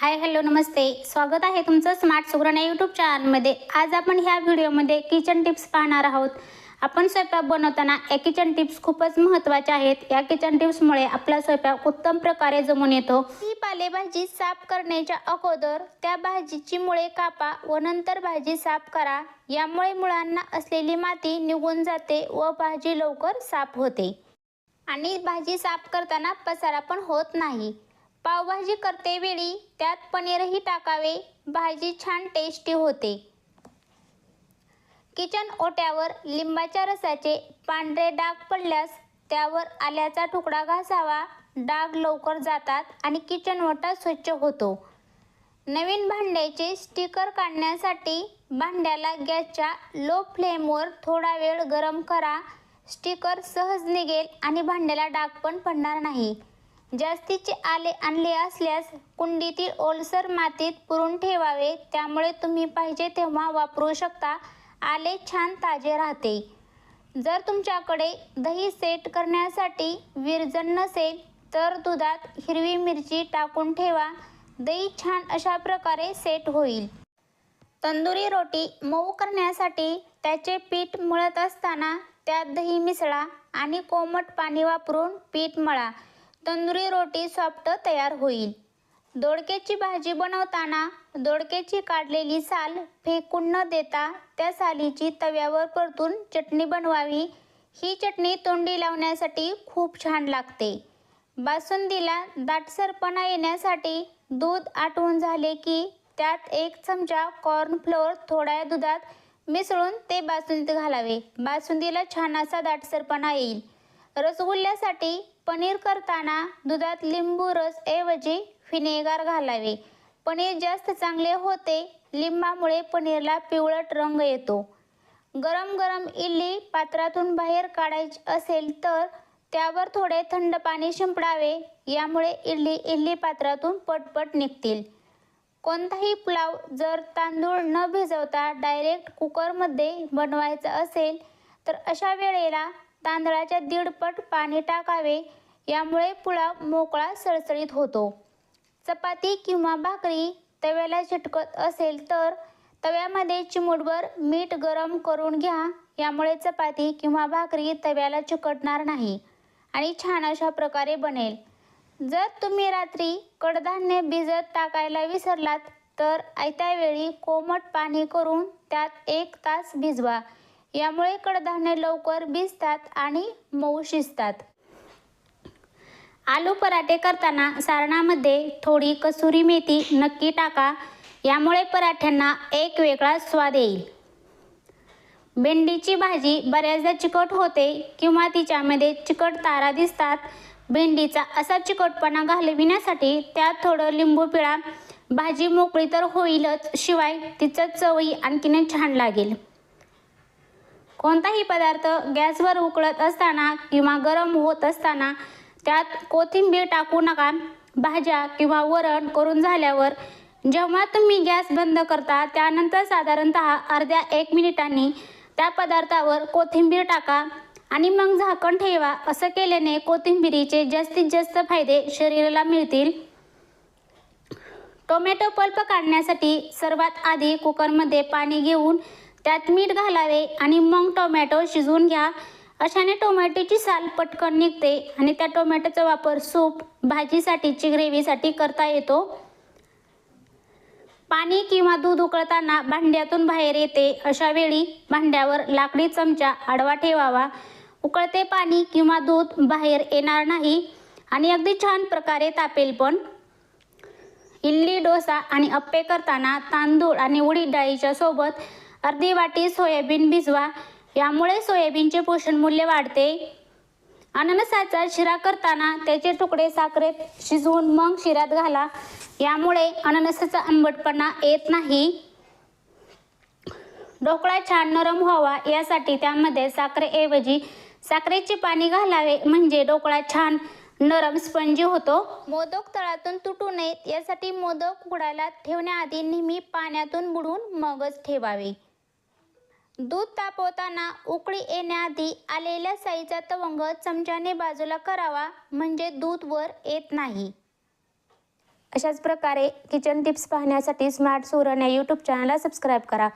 Hi hello नमस्ते. स्वागत आहे तुमचं स्मार्ट सुगरण यूट्यूब चॅनलमध्ये आज आपण ह्या व्हिडिओमध्ये किचन टिप्स पाहणार आहोत. आपण स्वयंपाक बनवताना या किचन टिप्स खूपच महत्त्वाच्या आहेत. या किचन टिप्समुळे आपला स्वयंपाक उत्तम प्रकारे जमून येतो. ही पालेभाजी साफ करण्याच्या अगोदर त्या भाजीची मुळे कापा व नंतर भाजी साफ करा. यामुळे मुळांना असलेली माती निघून जाते व भाजी लवकर साफ होते. आणि भाजी साफ करताना पसारा पण होत नाही. पावभाजी करतेवेळी त्यात पनीरही टाकावे. भाजी छान टेस्टी होते. किचन ओट्यावर लिंबाच्या रसाचे पांढरे डाग पडल्यास त्यावर आल्याचा तुकडा घासावा. डाग लवकर जातात आणि किचन ओटा स्वच्छ होतो. नवीन भांड्याचे स्टिकर काढण्यासाठी भांड्याला गॅसच्या लो फ्लेमवर थोडा वेळ गरम करा. स्टिकर सहज निघेल आणि भांड्याला डाग पण पडणार नाही. जास्तीचे आले आणले असल्यास कुंडीतील ओलसर मातीत पुरून ठेवावे त्यामुळे तुम्ही पाहिजे तेव्हा वापरू शकता. आले छान ताजे राहते. जर तुमच्याकडे दही सेट करण्यासाठी विरजन नसेल तर दुधात हिरवी मिरची टाकून ठेवा. दही छान अशा प्रकारे सेट होईल. तंदुरी रोटी मऊ करण्यासाठी त्याचे पीठ मळत असताना त्यात दही मिसळा आणि कोमट पाणी वापरून पीठ मळा. तंदुरी रोटी सॉफ्ट तयार होईल. दोडक्याची भाजी बनवताना दोडक्याची काढलेली साल फेकून न देता त्या सालीची तव्यावर परतून चटणी बनवावी. ही चटणी तोंडी लावण्यासाठी खूप छान लागते. बासुंदीला दाटसरपणा येण्यासाठी दूध आटवून झाले की त्यात एक चमचा कॉर्नफ्लोअर थोड्या दुधात मिसळून ते बासुंदीत घालावे. बासुंदीला छान असा दाटसरपणा येईल. रसगुल्ल्यासाठी पनीर करताना दुधात लिंबू रस ऐवजी व्हिनेगार घालावे. पनीर जास्त चांगले होते लिंबामुळे पनीरला पिवळट रंग येतो. गरम गरम इडली पात्रातून बाहेर काढायची असेल तर त्यावर थोडे थंड पाणी शिंपडावे यामुळे इडली इडली पात्रातून पटपट निघतील. कोणताही पुलाव जर तांदूळ न भिजवता डायरेक्ट कुकरमध्ये बनवायचा असेल तर अशा वेळेला तांदळाच्या दीडपट पाणी टाकावे. यामुळे पुलाव मोकळा सळसळीत होतो. चपाती किंवा भाकरी तव्याला चिटकत असेल तर तव्यामध्ये चिमूटभर मीठ गरम करून घ्या. यामुळे चपाती किंवा भाकरी तव्याला चिकटणार नाही आणि छान अशा प्रकारे बनेल. जर तुम्ही रात्री कडधान्य भिजत टाकायला विसरलात तर आयत्या वेळी कोमट पाणी करून त्यात एक तास भिजवा. यामुळे कडधान्य लवकर भिजतात आणि मऊ शिजतात. आलू पराठे करताना सारणामध्ये थोडी कसुरी मेथी नक्की टाका यामुळे पराठ्यांना एक वेगळा स्वाद येईल. भेंडीची भाजी बऱ्याचदा चिकट होते किंवा तिच्यामध्ये चिकट तारा दिसतात. भेंडीचा असा चिकटपणा घालविण्यासाठी त्यात थोडं लिंबू पिळा. भाजी मोकळी तर होईलच शिवाय तिचं चवही आणखीन छान लागेल. कोणताही पदार्थ गॅसवर उकळत असताना किंवा गरम होत असताना त्यात कोथिंबीर टाकू नका. भाज्या किंवा वरण करून झाल्यावर जेव्हा तुम्ही गॅस बंद करता त्यानंतर साधारणतः अर्ध्या एक मिनिटांनी त्या पदार्थावर कोथिंबीर टाका आणि मग झाकण ठेवा. असं केल्याने कोथिंबिरीचे जास्तीत जास्त फायदे शरीराला मिळतील. टोमॅटो पल्प काढण्यासाठी सर्वात आधी कुकरमध्ये पाणी घेऊन त्यात मीठ घालावे आणि मग टोमॅटो शिजवून घ्या. अशाने टोमॅटोची साल पटकन निघते आणि त्या टोमॅटोचा वापर सूप भाजीसाठीची ग्रेव्हीसाठी करता येतो. पाणी किंवा दूध उकळताना भांड्यातून बाहेर येते. अशा वेळी भांड्यावर लाकडी चमचा आडवा ठेवावा. उकळते पाणी किंवा दूध बाहेर येणार नाही आणि अगदी छान प्रकारे तापेल पण. इडली डोसा आणि अप्पे करताना तांदूळ आणि उडीद डाळीच्या सोबत अर्धी वाटी सोयाबीन भिजवा यामुळे सोयाबीनचे पोषण मूल्य वाढते. अननसाचा शिरा करताना त्याचे तुकडे साखरेत शिजवून मग शिऱ्यात घाला. यामुळे अननसाचा आंबटपणा येत नाही. ढोकळा छान नरम व्हावा यासाठी त्यामध्ये साखरेऐवजी साखरेचे पाणी घालावे म्हणजे ढोकळा छान नरम स्पंजी होतो. मोदक तळातून तुटू नयेत यासाठी मोदक उघडायला ठेवण्याआधी नेहमी पाण्यातून बुडवून मगच ठेवावे. दूध तापवताना उकळी येण्याआधी आलेल्या साईचा तवंग चमच्याने बाजूला करावा म्हणजे दूध वर येत नाही. अशाच प्रकारे किचन टिप्स पाहण्यासाठी स्मार्ट सुरण या यूट्यूब चॅनलला सबस्क्राईब करा.